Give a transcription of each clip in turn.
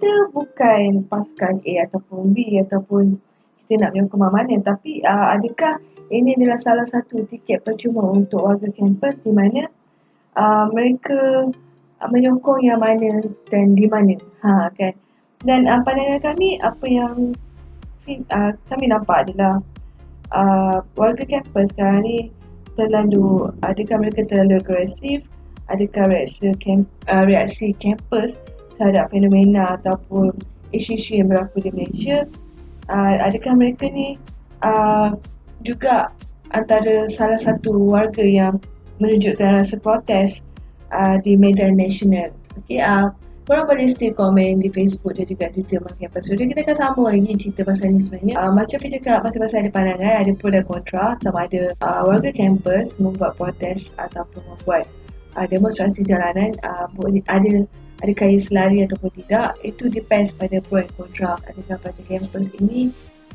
kita bukan pasukan A ataupun B ataupun kita nak menyokong mana tapi uh, adakah ini adalah salah satu tiket percuma untuk warga kampus di mana uh, mereka menyokong yang mana dan di mana? Ha kan? Dan uh, pandangan kami apa yang uh, kami nampak adalah uh, warga kampus sekarang ni terlalu adakah mereka terlalu agresif? Adakah reaksi camp, uh, reaksi kampus terhadap fenomena ataupun isu-isu yang berlaku di Malaysia uh, adakah mereka ni uh, juga antara salah satu warga yang menunjukkan rasa protes uh, di medan nasional. Okay, uh, korang boleh stay komen di Facebook dan juga Twitter Makin Episode. Kita akan sambung lagi cerita pasal ni sebenarnya. Uh, macam saya cakap, masing-masing ada pandangan, ada pro dan kontra. Sama ada uh, warga kampus membuat protes ataupun membuat uh, demonstrasi jalanan. Uh, ada ada kaya selari ataupun tidak. Itu depends pada pro dan kontra. Adakah pelajar kampus ini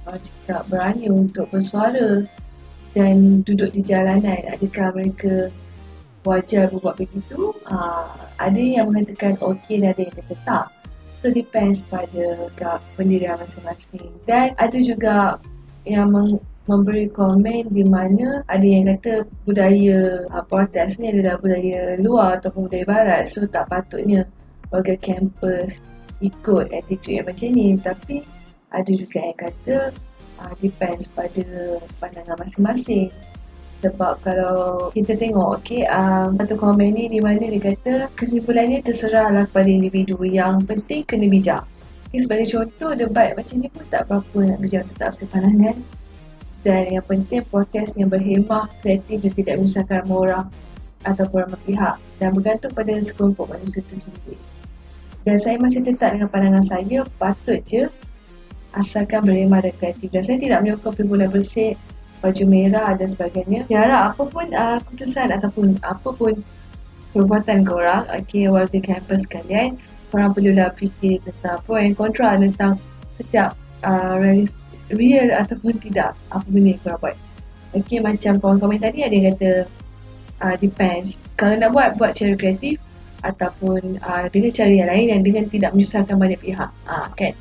uh, juga berani untuk bersuara dan duduk di jalanan. Adakah mereka wajar buat begitu uh, ada yang mengatakan okey dan ada yang kata tak so depends pada pendirian masing-masing dan ada juga yang meng- memberi komen di mana ada yang kata budaya uh, protes ni adalah budaya luar ataupun budaya barat. So tak patutnya warga kampus ikut attitude yang macam ni. Tapi ada juga yang kata uh, depends pada pandangan masing-masing. Sebab kalau kita tengok okay, um, satu komen ni di mana dia kata kesimpulannya terserahlah kepada individu. Yang penting kena bijak. Okay, sebagai contoh debat macam ni pun tak berapa nak bijak tetap sepandangan dan yang penting protes yang berhemah kreatif dan tidak menyusahkan ramai orang ataupun ramai pihak dan bergantung pada sekelompok manusia itu sendiri dan saya masih tetap dengan pandangan saya patut je asalkan berhemah dan kreatif dan saya tidak menyokong perbulan bersih baju merah dan sebagainya. Ya harap apapun uh, keputusan ataupun apapun perbuatan korang, okay, warga kampus kalian, korang perlulah fikir tentang pro and kontra tentang setiap uh, real ataupun tidak apa benda yang korang buat. Okay, macam komen-komen tadi ada yang kata uh, depends. Kalau nak buat, buat cara kreatif ataupun uh, dengan cara yang lain yang dengan tidak menyusahkan banyak pihak. Uh, kan?